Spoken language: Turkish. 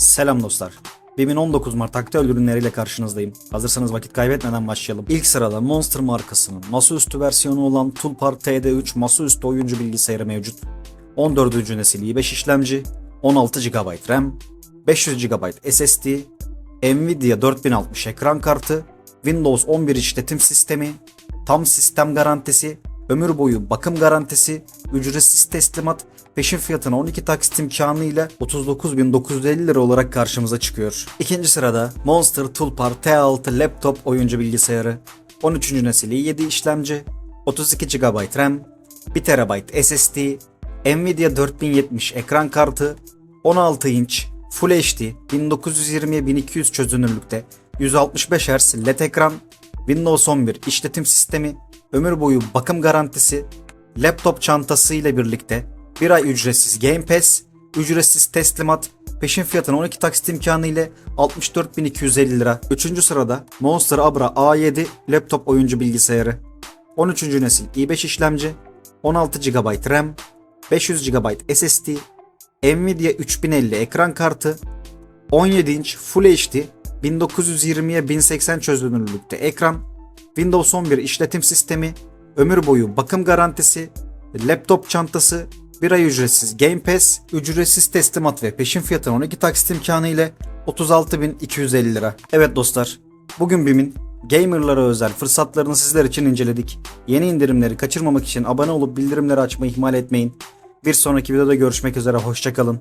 Selam dostlar. BİM'in 19 Mart aktüel ürünleriyle karşınızdayım. Hazırsanız vakit kaybetmeden başlayalım. İlk sırada Monster markasının masaüstü versiyonu olan Toolpar TD3 masaüstü oyuncu bilgisayarı mevcut. 14. nesil i5 işlemci, 16 GB RAM, 500 GB SSD, Nvidia 4060 ekran kartı, Windows 11 işletim sistemi, tam sistem garantisi, ömür boyu bakım garantisi, ücretsiz teslimat, peşin fiyatına 12 taksit imkanı ile 39.950 lira olarak karşımıza çıkıyor. İkinci sırada Monster Toolpar T6 laptop oyuncu bilgisayarı, 13. nesil i7 işlemci, 32 GB RAM, 1 TB SSD, Nvidia 4070 ekran kartı, 16 inç Full HD 1920'ye 1200 çözünürlükte 165 Hz LED ekran, Windows 11 işletim sistemi, ömür boyu bakım garantisi, laptop çantası ile birlikte bir ay ücretsiz Game Pass, ücretsiz teslimat, peşin fiyatına 12 taksit imkanı ile 64.250 lira. 3. sırada Monster Abra A7 laptop oyuncu bilgisayarı. 13. nesil i5 işlemci, 16 GB RAM, 500 GB SSD, Nvidia 3050 ekran kartı, 17 inç Full HD 1920'ye 1080 çözünürlükte ekran, Windows 11 işletim sistemi, ömür boyu bakım garantisi, laptop çantası, bir ay ücretsiz Game Pass, ücretsiz teslimat ve peşin fiyatına 12 taksit imkanı ile 36.250 lira. Evet dostlar, bugün BİM'in gamerlara özel fırsatlarını sizler için inceledik. Yeni indirimleri kaçırmamak için abone olup bildirimleri açmayı ihmal etmeyin. Bir sonraki videoda görüşmek üzere, hoşçakalın.